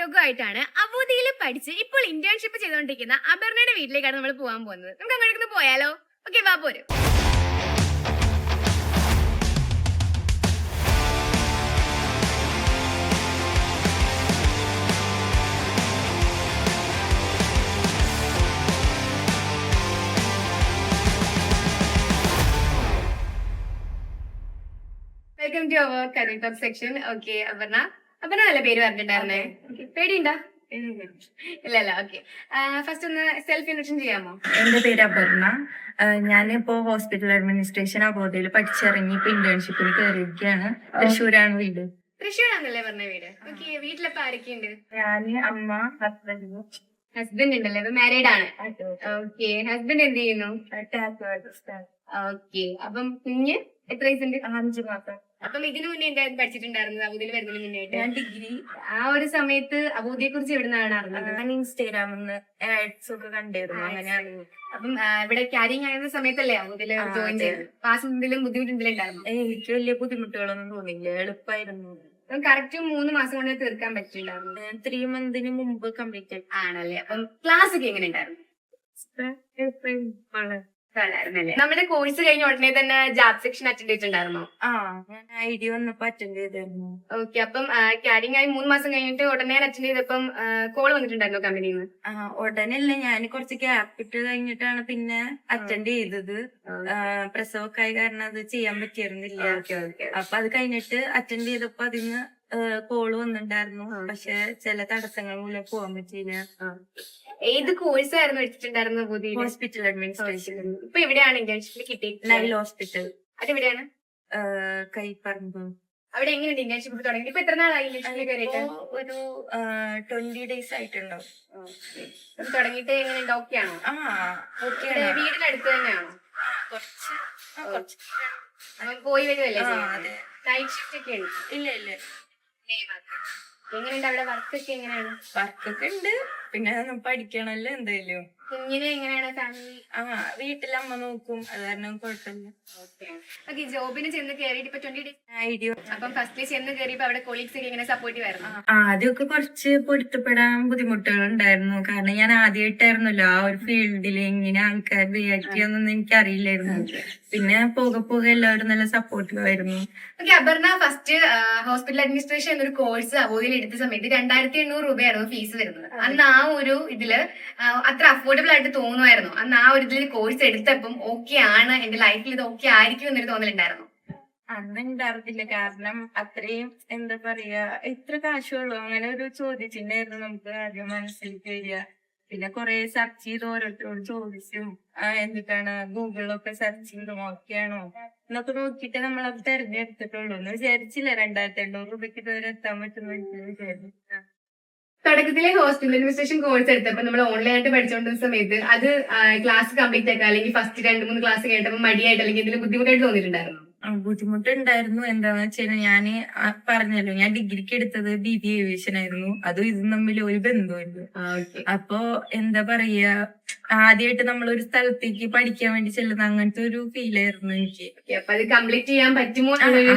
ടോക്കും ആയിട്ടാണ് അവധിയിൽ പഠിച്ച് ഇപ്പോൾ ഇന്റേൺഷിപ്പ് ചെയ്തുകൊണ്ടിരിക്കുന്ന അബർണയുടെ വീട്ടിലേക്കാണ് നമ്മൾ പോകാൻ പോകുന്നത്. നമുക്ക് അങ്ങോട്ടേക്ക് പോയാലോ? ഓക്കെ വാ പോരു. Welcome to our talk section okay Aparna. Aparna നല്ല പേര് പറഞ്ഞിട്ടുണ്ടായിരുന്നേ. പേടിയുണ്ടോ? ഇല്ല ഇല്ല. ഓക്കെ ഫസ്റ്റ് ഒന്ന് സെൽഫ് ഇൻട്രൊഡക്ഷൻ ചെയ്യാമോ? എന്റെ പേര് അപർണ. ഞാനിപ്പോ ഹോസ്പിറ്റൽ അഡ്മിനിസ്ട്രേഷൻ അബോധയിൽ പഠിച്ചിറങ്ങി ഇപ്പൊ ഇന്റേൺഷിപ്പിൽ കയറിയിരിക്കുകയാണ് തൃശ്ശൂരാണ് വീട്. തൃശ്ശൂരാണല്ലേ പറഞ്ഞ വീട്? ഓക്കെ വീട്ടിലപ്പോ ആരൊക്കെയുണ്ട്? ഞാൻ അമ്മ ഹസ്ബൻഡ്. ഹസ്ബൻഡ് ഉണ്ടല്ലേ? അപ്പൊ മാരീഡ് ആണ്. ഓക്കെ ഹസ്ബൻഡ് എന്ത് ചെയ്യുന്നു? ഓക്കെ അപ്പം കുഞ്ഞ് എത്ര വയസ്സുണ്ട്? അഞ്ചു മാസം. അപ്പം ഇതിനു മുന്നേ എന്തായിരുന്നു പഠിച്ചിട്ടുണ്ടായിരുന്നത്? അബൂദിയിൽ വരുന്നതിന് മുന്നേ ഞാൻ ഡിഗ്രി. ആ ഒരു സമയത്ത് അബൂദിയെ കുറിച്ച് എവിടുന്നാണ് നിന്നാണ് അറിഞ്ഞത് ഞാൻ ഇൻസ്റ്റാഗ്രാമിന്ന് ആഡ്സ് ഒക്കെ കണ്ടിരുന്നു അങ്ങനെയാണ്. അപ്പം ഇവിടെ ക്യാരിങ് ആയിരുന്ന സമയത്തല്ലേ അബൂദിൽ ജോയിൻ. ചെയ്തത്? ക്ലാസ് എന്തെങ്കിലും ബുദ്ധിമുട്ടുണ്ടായിരുന്നു എനിക്ക് വലിയ ബുദ്ധിമുട്ടുകളൊന്നും തോന്നിയില്ല. എളുപ്പമായിരുന്നു കറക്റ്റ് മൂന്ന് മാസം കൊണ്ട് തീർക്കാൻ പറ്റിയിട്ടുണ്ടായിരുന്നു? ഞാൻ ത്രീ മന്തിന് മുമ്പ് കംപ്ലീറ്റ് ആണല്ലേ? അപ്പം ക്ലാസ് ഒക്കെ എങ്ങനെ ഉണ്ടായിരുന്നു? നമ്മുടെ കോഴ്സ് കഴിഞ്ഞ ഉടനെ തന്നെ ജാബ് സെക്ഷൻ അറ്റൻഡ് ചെയ്തിട്ടുണ്ടായിരുന്നോ? ആ ഞാൻ ഐഡിയ വന്നപ്പോ അറ്റൻഡ് ചെയ്തിരുന്നു. ഓക്കെ അപ്പം കാരിങ് ആയി മൂന്ന് മാസം കഴിഞ്ഞിട്ട് ഉടനെ അറ്റൻഡ് ചെയ്തപ്പം കോൾ വന്നിട്ടുണ്ടായിരുന്നോ കമ്പനിയിൽ നിന്ന് ആ ഉടനെയല്ല ഞാൻ കുറച്ച് ഗ്യാപ്പ് ഇട്ട് കഴിഞ്ഞിട്ടാണ് പിന്നെ അറ്റൻഡ് ചെയ്തത്. പ്രസവൊക്കെ ആയി കാരണം അത് ചെയ്യാൻ പറ്റിയിരുന്നില്ല. അപ്പൊ അത് കഴിഞ്ഞിട്ട് അറ്റൻഡ് ചെയ്തപ്പോ അതിന് കോൾ വന്നിട്ടുണ്ടായിരുന്നു. പക്ഷെ ചില തടസ്സങ്ങൾ മൂലം പോകാൻ പറ്റിയില്ല. ഏത് കോഴ്സ് ആയിരുന്നു എടുത്തിട്ടുണ്ടായിരുന്നത് പുതിയ ഹോസ്പിറ്റൽ അഡ്മിനിസ്ട്രേഷൻ. ഇപ്പൊ എവിടെയാണ് ഇന്റേൺഷിപ്പിൽ കിട്ടിയത് നൈൽ ഹോസ്പിറ്റൽ. അതെവിടെയാണ്? കൈപ്പറമ്പ്. അവിടെ എങ്ങനെയുണ്ട് ഇന്റേൺഷിപ്പ് തുടങ്ങി? ഇപ്പൊ എത്ര നാളായി ഇന്റേൺഷിപ്പിൽ കയറിയിട്ട് ഒരു ട്വന്റി ഡേയ്സ് ആയിട്ടുണ്ടാവും തുടങ്ങിയിട്ട് എങ്ങനെയുണ്ട്? ഓക്കെ ആണോ? ആ ഓക്കെ വീടിനടുത്ത് തന്നെയാണോ? കുറച്ച് കുറച്ച്. പോയി വരുമല്ലേ. നൈറ്റ് ഷിഫ്റ്റ് ഒക്കെ ഉണ്ട്. ഇല്ല ഇല്ല. എങ്ങനെയുണ്ട് അവിടെ വർക്ക് ഒക്കെ എങ്ങനെയാണ്? വർക്കൊക്കെ ഉണ്ട്. പിന്നെ പഠിക്കണല്ലോ എന്തായാലും. കുഞ്ഞിനെ എങ്ങനെയാണ് ഫാമിലി? ആ വീട്ടിൽ അമ്മ നോക്കും. അത് കാരണം കുഴപ്പമില്ല. ഓക്കെ. ജോബിന് ചെന്ന് കയറിയിട്ട് ഇപ്പൊ ട്വന്റി ഡേയ്സ് ഐഡിയ അപ്പം ഫസ്റ്റ് ചെന്ന് കയറിയപ്പോ അവിടെ കൊളീഗ്സ് ഒക്കെ ഇങ്ങനെ സപ്പോർട്ടീവ് ആയിരുന്നു ആദ്യമൊക്കെ കുറച്ച് പൊരുത്തപ്പെടാൻ ബുദ്ധിമുട്ടുകൾ ഉണ്ടായിരുന്നു കാരണം ഞാൻ ആദ്യമായിട്ടായിരുന്നല്ലോ ആ ഒരു ഫീൽഡിൽ എങ്ങനെ ആൾക്കാർ റിയാക്ട് ചെയ്യാന്നൊന്നും എനിക്ക് അറിയില്ലായിരുന്നു പിന്നെ പോകെ പോകെ എല്ലാവരും നല്ല സപ്പോർട്ടീവ് ആയിരുന്നു. Okay Aparna first hospital administration എന്നൊരു കോഴ്സ് അവോയിൽ എടുത്ത സമയത്ത് രണ്ടായിരത്തി എണ്ണൂറ് രൂപയായിരുന്നു ഫീസ് വരുന്നത്. അന്ന് ആ ഒരു ഇതിൽ അത്ര അഫോർഡബിൾ ആയിട്ട് തോന്നുമായിരുന്നു. അന്ന് ആ ഒരു ഇതിൽ കോഴ്സ് എടുത്തപ്പം ഓക്കെ ആണ് എന്റെ ലൈഫിൽ ഇത് ഓക്കെ ആയിരിക്കും എന്നൊരു തോന്നലുണ്ടായിരുന്നു. അന്ന് ഉണ്ടായിരുന്നില്ല. കാരണം അത്രയും എന്താ പറയാ എത്ര കാശുള്ളൂ. അങ്ങനെ ഒരു ചോദിച്ചിട്ടുണ്ടായിരുന്നു നമുക്ക് ആദ്യം മനസ്സിലേക്ക് വരിക. പിന്നെ കുറെ സെർച്ച് ചെയ്ത് ഓരോരുത്തരോട് ചോദിച്ചും എന്നിട്ടാണ് ഗൂഗിളിലൊക്കെ സെർച്ച് ചെയ്ത് നോക്കിയാണോ എന്നൊക്കെ നോക്കിയിട്ട് നമ്മൾ അത് തെരഞ്ഞെടുത്തിട്ടുള്ളൂ. എന്ന് വിചാരിച്ചില്ല രണ്ടായിരത്തി എണ്ണൂറ് രൂപയ്ക്ക് ഇതുവരെ എത്താൻ പറ്റുന്ന വിചാരിച്ചു തുടക്കത്തിലെ ഹോസ്റ്റൽ അഡ്മിനിസ്ട്രേഷൻ കോഴ്സ് എടുത്തപ്പോൾ നമ്മൾ ഓൺലൈൻ ആയിട്ട് പഠിച്ചുകൊണ്ടിരുന്ന സമയത്ത് അത് ക്ലാസ് കംപ്ലീറ്റ് ആക്കുക അല്ലെങ്കിൽ ഫസ്റ്റ് രണ്ട് മൂന്ന് ക്ലാസ് കേട്ടപ്പോൾ മടിയായിട്ട് അല്ലെങ്കിൽ എന്തെങ്കിലും ബുദ്ധിമുട്ടായിട്ട് തോന്നിയിട്ടുണ്ടായിരുന്നു? ബുദ്ധിമുട്ടുണ്ടായിരുന്നു. എന്താന്ന് വെച്ചാൽ ഞാൻ പറഞ്ഞല്ലോ ഞാൻ ഡിഗ്രിക്ക് എടുത്തത് ബി ബി ഏവിയേഷൻ ആയിരുന്നു. അതും ഇതും തമ്മിൽ ഒരു ബന്ധമില്ല അപ്പോ എന്താ പറയാ ആദ്യമായിട്ട് നമ്മൾ ഒരു സ്ഥലത്തേക്ക് പഠിക്കാൻ വേണ്ടി ചെല്ലുന്ന അങ്ങനത്തെ ഒരു ഫീൽ ആയിരുന്നു എനിക്ക്. കംപ്ലീറ്റ് ചെയ്യാൻ പറ്റുമോ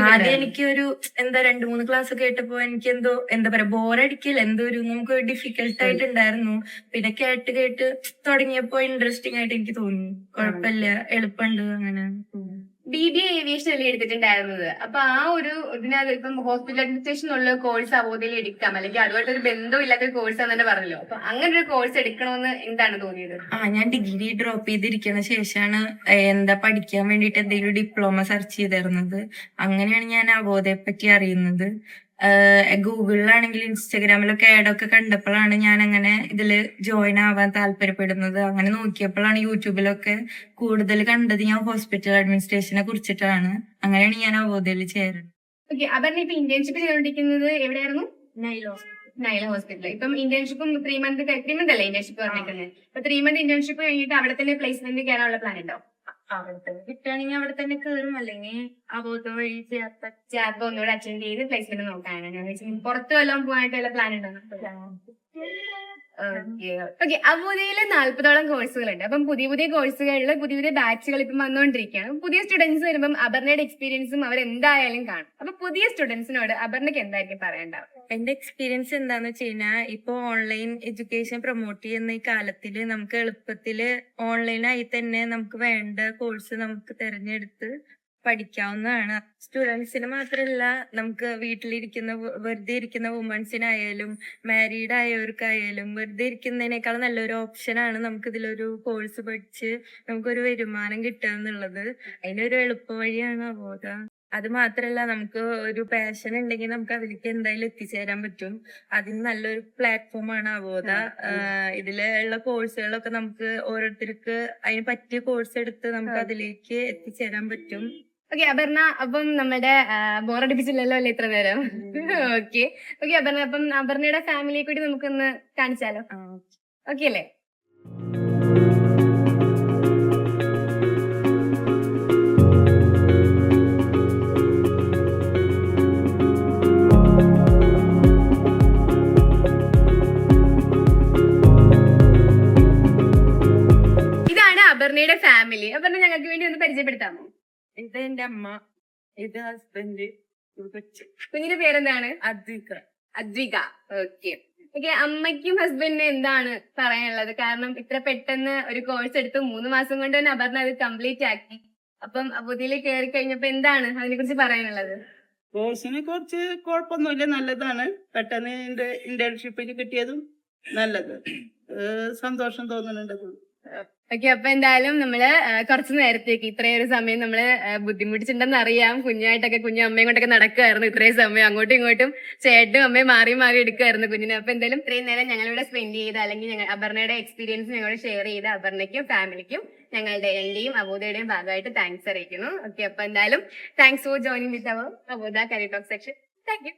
ആദ്യം എനിക്ക് ഒരു എന്താ രണ്ടു മൂന്ന് ക്ലാസ് കേട്ടപ്പോ എനിക്ക് എന്തോ എന്താ പറയാ ബോറടിക്കില്ല എന്തോ ഒരു നമുക്ക് ഡിഫിക്കൽട്ട് ആയിട്ടുണ്ടായിരുന്നു പിന്നെ കേട്ട് കേട്ട് തുടങ്ങിയപ്പോ ഇൻട്രസ്റ്റിംഗ് ആയിട്ട് എനിക്ക് തോന്നി. കുഴപ്പമില്ല എളുപ്പമുണ്ട് അങ്ങനെ ബി ബി ഏവിയേഷൻ അല്ലേ എടുത്തിട്ടുണ്ടായിരുന്നത്? അപ്പൊ ആ ഒരു ഇതിനകത്ത് ഇപ്പം ഹോസ്പിറ്റൽ അഡ്മിനിസ്ട്രേഷൻ ഉള്ള കോഴ്സ് അവോധയിൽ എടുക്കാം. അല്ലെങ്കിൽ അതുമായിട്ട് ഒരു ബന്ധം ഇല്ലാത്ത കോഴ്സ് തന്നെ പറഞ്ഞല്ലോ. അപ്പൊ അങ്ങനെ ഒരു കോഴ്സ് എടുക്കണമെന്ന് എന്താണ് തോന്നിയത്? ആ ഞാൻ ഡിഗ്രി ഡ്രോപ്പ് ചെയ്തിരിക്കുന്ന ശേഷമാണ് എന്താ പഠിക്കാൻ വേണ്ടിയിട്ട് എന്തെങ്കിലും ഡിപ്ലോമ സെർച്ച് ചെയ്തിരുന്നത്. അങ്ങനെയാണ് ഞാൻ അവബോധയെ പറ്റി അറിയുന്നത്. ഗൂഗിളിലാണെങ്കിൽ ഇൻസ്റ്റഗ്രാമിലൊക്കെ ആഡൊക്കെ കണ്ടപ്പോഴാണ് ഞാൻ അങ്ങനെ ഇതിൽ ജോയിൻ ആവാൻ താല്പര്യപ്പെടുന്നത്. അങ്ങനെ നോക്കിയപ്പോഴാണ് യൂട്യൂബിലൊക്കെ കൂടുതൽ കണ്ടത് ഞാൻ ഹോസ്പിറ്റൽ അഡ്മിനിസ്ട്രേഷനെ കുറിച്ചിട്ടാണ്. അങ്ങനെയാണ് ഞാൻ അവബോധയിൽ ചേരുന്നത്. ഓക്കെ അപർണ ഇപ്പൊ ഇന്റേൺഷിപ്പ് ചെയ്തോണ്ടിരിക്കുന്നത് എവിടെയായിരുന്നു? നൈല. ഹോസ്പിറ്റൽ ഇപ്പം ഇന്റേൺഷിപ്പും ത്രീ മന്ത് ത്രീ മന്ത് അല്ലേ ഇന്റേൺഷിപ്പ് പറഞ്ഞിരിക്കുന്നത് അപ്പൊ ത്രീ മന്ത് ഇന്റേൺഷിപ്പ് കഴിഞ്ഞിട്ട് അവിടെ തന്നെ പ്ലേസ്മെന്റ് കയറാനുള്ള പ്ലാൻ ഉണ്ടോ? അവിടെ തന്നെ കിട്ടുകയാണെങ്കിൽ അവിടെ തന്നെ കയറും അല്ലെങ്കിൽ അബോധം വഴി ചേർത്ത ചേർത്ത് ഒന്നുകൂടെ അറ്റൻഡ് ചെയ്ത് പ്ലേസ്മെന്റ് നോക്കാനാണ്. പുറത്ത് വല്ലതും പോകാനായിട്ട് വല്ല പ്ലാൻ ഉണ്ടോ ഓക്കെ അബുദാബിയിൽ നാല്പതോളം കോഴ്സുകളുണ്ട് അപ്പം പുതിയ പുതിയ കോഴ്സുകളിൽ പുതിയ പുതിയ ബാച്ചുകൾ ഇപ്പം വന്നുകൊണ്ടിരിക്കുകയാണ് പുതിയ സ്റ്റുഡൻസ് വരുമ്പം അപർണയുടെ എക്സ്പീരിയൻസും അവർ എന്തായാലും കാണും. അപ്പൊ പുതിയ സ്റ്റുഡൻസിനോട് അപർണയ്ക്ക് എന്തായിരിക്കും പറയേണ്ടത്? എന്റെ എക്സ്പീരിയൻസ് എന്താന്ന് വെച്ച് കഴിഞ്ഞാൽ ഇപ്പൊ ഓൺലൈൻ എഡ്യൂക്കേഷൻ പ്രൊമോട്ട് ചെയ്യുന്ന ഈ കാലത്തിൽ നമുക്ക് എളുപ്പത്തിൽ ഓൺലൈനായി തന്നെ നമുക്ക് വേണ്ട കോഴ്സ് നമുക്ക് തിരഞ്ഞെടുത്ത് പഠിക്കാവുന്നതാണ്. സ്റ്റുഡൻസിന് മാത്രമല്ല നമുക്ക് വീട്ടിലിരിക്കുന്ന വെറുതെ ഇരിക്കുന്ന വുമൺസിനായാലും മാരീഡ് ആയവർക്കായാലും വെറുതെ ഇരിക്കുന്നതിനേക്കാൾ നല്ലൊരു ഓപ്ഷനാണ് നമുക്ക് ഇതിലൊരു കോഴ്സ് പഠിച്ച് നമുക്കൊരു വരുമാനം കിട്ടുക എന്നുള്ളത്. അതിനൊരു എളുപ്പ വഴിയാണ് അബോധ അത് മാത്രല്ല നമുക്ക് ഒരു പാഷൻ ഉണ്ടെങ്കിൽ നമുക്ക് അതിലേക്ക് എന്തായാലും എത്തിച്ചേരാൻ പറ്റും. അതിന് നല്ലൊരു പ്ലാറ്റ്ഫോം ആണ് അവോധ ഇതിലുള്ള കോഴ്സുകളൊക്കെ നമുക്ക് ഓരോരുത്തർക്ക് അതിന് പറ്റിയ കോഴ്സ് എടുത്ത് നമുക്ക് അതിലേക്ക് എത്തിച്ചേരാൻ പറ്റും. ഓക്കെ അപർണ അപ്പം നമ്മുടെ ബോറടിപ്പിച്ചില്ലല്ലോ അല്ലേ ഇത്ര നേരം? ഓക്കെ ഓക്കെ അപർണ അപ്പം അപർണയുടെ ഫാമിലിയെ കൂടി നമുക്കൊന്ന് കാണിച്ചാലോ? ഓക്കെ. അല്ലേ? ഇത് എന്റെ അമ്മ ഇത് ഹസ്ബൻഡ് കുഞ്ഞിന്റെ പേരെന്താണ്? അദ്വിക. അദ്വിക. ഓക്കെ ഓക്കെ അമ്മയ്ക്കും ഹസ്ബൻഡിനും എന്താണ് പറയാനുള്ളത്? കാരണം ഇത്ര പെട്ടെന്ന് ഒരു കോഴ്സ് എടുത്ത് മൂന്ന് മാസം കൊണ്ട് തന്നെ അപർണ അത് കംപ്ലീറ്റ് ആക്കി. അപ്പം അബുദിയിൽ കയറി കഴിഞ്ഞപ്പോ എന്താണ് അതിനെ കുറിച്ച് പറയാനുള്ളത്? കോഴ്സിനെ കുറിച്ച് കുഴപ്പമൊന്നുമില്ല നല്ലതാണ്. പെട്ടെന്ന് ഇന്റേൺഷിപ്പിന് കിട്ടിയതും നല്ലത്. സന്തോഷം തോന്നുന്നുണ്ട്. ഓക്കെ അപ്പൊ എന്തായാലും നമ്മൾ കുറച്ചു നേരത്തേക്ക് ഇത്രയും ഒരു സമയം നമ്മൾ ബുദ്ധിമുട്ടിച്ചിട്ടുണ്ടെന്ന് അറിയാം. കുഞ്ഞായിട്ടൊക്കെ കുഞ്ഞു അമ്മയും കൊണ്ടൊക്കെ നടക്കുമായിരുന്നു ഇത്രയും സമയം. അങ്ങോട്ടും ഇങ്ങോട്ടും ചേട്ടും അമ്മയും മാറി മാറി എടുക്കുമായിരുന്നു കുഞ്ഞിനെ. അപ്പൊ എന്തായാലും ഇത്രയും നേരം ഞങ്ങളിവിടെ സ്പെൻഡ് ചെയ്ത് അല്ലെങ്കിൽ ഞങ്ങൾ അപർണയുടെ എക്സ്പീരിയൻസ് ഞങ്ങളോട് ഷെയർ ചെയ്ത അപർണയ്ക്കും ഫാമിലിക്കും ഞങ്ങളുടെ എന്റെയും അബോധയുടെയും ഭാഗമായിട്ട് താങ്ക്സ് അറിയിക്കുന്നു. ഓക്കെ അപ്പൊ എന്തായാലും thanks for joining with our Avodha career talk section thank you